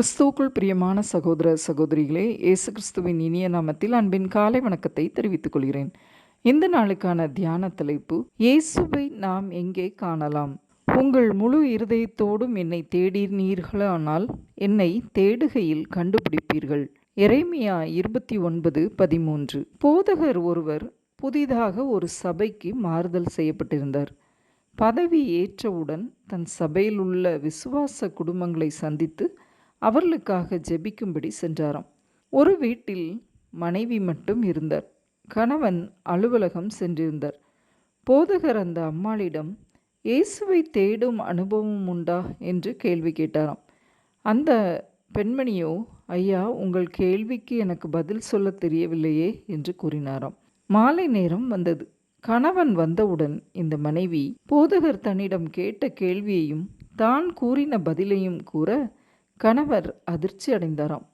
கிறிஸ்துவுக்குள் பிரியமான சகோதர சகோதரிகளே இயேசு கிறிஸ்துவின் இனிய நாமத்தில் அன்பின் காலை வணக்கத்தை தெரிவித்துக் கொள்கிறேன். இந்த நாளுக்கான தியான தலைப்பு இயேசுவை நாம் எங்கே காணலாம்? உங்கள் முழு இருதயத்தோடும் என்னை தேடினீர்களானால் என்னை தேடுகையில் கண்டுபிடிப்பீர்கள். எரேமியா இருபத்தி ஒன்பது பதிமூன்று. போதகர் ஒருவர் புதிதாக ஒரு சபைக்கு மாறுதல் செய்யப்பட்டிருந்தார். பதவி ஏற்றவுடன் தன் சபையில் உள்ள விசுவாச குடும்பங்களை சந்தித்து அவர்களுக்காக ஜெபிக்கும்படி சென்றாராம். ஒரு வீட்டில் மனைவி மட்டும் இருந்தார். கணவன் அலுவலகம் சென்றிருந்தார். போதகர் அந்த அம்மாளிடம் இயேசுவை தேடும் அனுபவம் உண்டா? என்று கேள்வி கேட்டாராம். அந்த பெண்மணியோ ஐயா உங்கள் கேள்விக்கு எனக்கு பதில் சொல்ல தெரியவில்லையே என்று கூறினாராம். மாலை நேரம் வந்தது. கணவன் வந்தவுடன் இந்த மனைவி போதகர் தன்னிடம் கேட்ட கேள்வியையும் தான் கூறின பதிலையும் கூற கணவர் அதிர்ச்சி அடைந்தாராம்.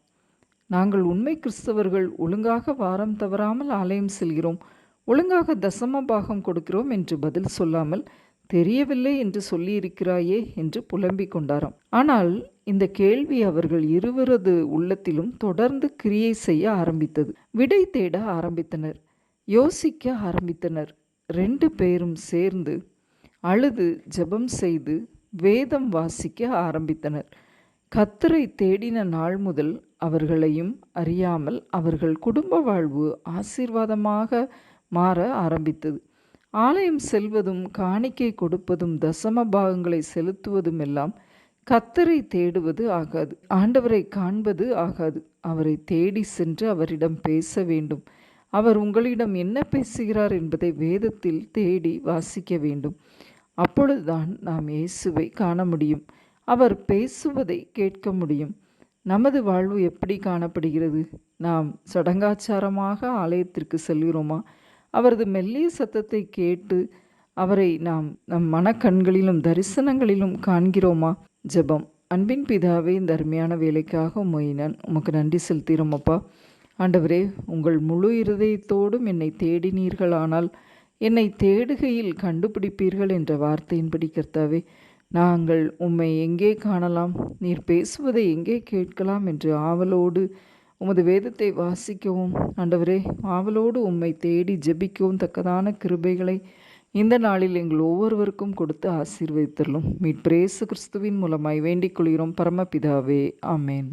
நாங்கள் உண்மை கிறிஸ்தவர்கள் ஒழுங்காக வாரம் தவறாமல் ஆலயம் செல்கிறோம். ஒழுங்காக தசம பாகம் கொடுக்கிறோம் என்று பதில் சொல்லாமல் தெரியவில்லை என்று சொல்லியிருக்கிறாயே என்று புலம்பிக் கொண்டாராம். ஆனால் இந்த கேள்வி அவர்கள் இருவரது உள்ளத்திலும் தொடர்ந்து கிரியை செய்ய ஆரம்பித்தது. விடை தேட ஆரம்பித்தனர். யோசிக்க ஆரம்பித்தனர். ரெண்டு பேரும் சேர்ந்து அழுது ஜெபம் செய்து வேதம் வாசிக்க ஆரம்பித்தனர். கத்தரை தேடின நாள் முதல் அவர்களையும் அறியாமல் அவர்கள் குடும்ப வாழ்வு ஆசீர்வாதமாக மாற ஆரம்பித்தது. ஆலயம் செல்வதும் காணிக்கை கொடுப்பதும் தசம பாகங்களை செலுத்துவதும் எல்லாம் கத்தரை தேடுவது ஆகாது. ஆண்டவரை காண்பது ஆகாது. அவரை தேடி சென்று அவரிடம் பேச வேண்டும். அவர் உங்களிடம் என்ன பேசுகிறார் என்பதை வேதத்தில் தேடி வாசிக்க வேண்டும். அப்பொழுதுதான் நாம் இயேசுவை காண முடியும். அவர் பேசுவதை கேட்க முடியும். நமது வாழ்வு எப்படி காணப்படுகிறது? நாம் சடங்காச்சாரமாக ஆலயத்திற்கு செல்கிறோமா? அவரது மெல்லிய சத்தத்தை கேட்டு அவரை நாம் நம் மனக்கண்களிலும் தரிசனங்களிலும் காண்கிறோமா? ஜெபம். அன்பின் பிதாவே இந்த அருமையான வேலைக்காக மொயினன் உமக்கு நன்றி செலுத்துகிறோம் அப்பா. ஆண்டவரே உங்கள் முழு இருதயத்தோடும் என்னை தேடினீர்களானால் என்னை தேடுகையில் கண்டுபிடிப்பீர்கள் என்ற வார்த்தையின்படி கர்த்தாவே நாங்கள் உம்மை எங்கே காணலாம்? நீர் பேசுவதை எங்கே கேட்கலாம்? என்று ஆவலோடு உமது வேதத்தை வாசிக்கவும். ஆண்டவரே ஆவலோடு உம்மை தேடி ஜெபிக்கவும் தக்கதான கிருபைகளை இந்த நாளில் எங்கள் ஒவ்வொருவருக்கும் கொடுத்து ஆசீர்வதித்தள்ளும் மீட்பிரேசு கிறிஸ்துவின் மூலமாய் வேண்டிக் கொள்கிறோம். பரமபிதாவே ஆமேன்.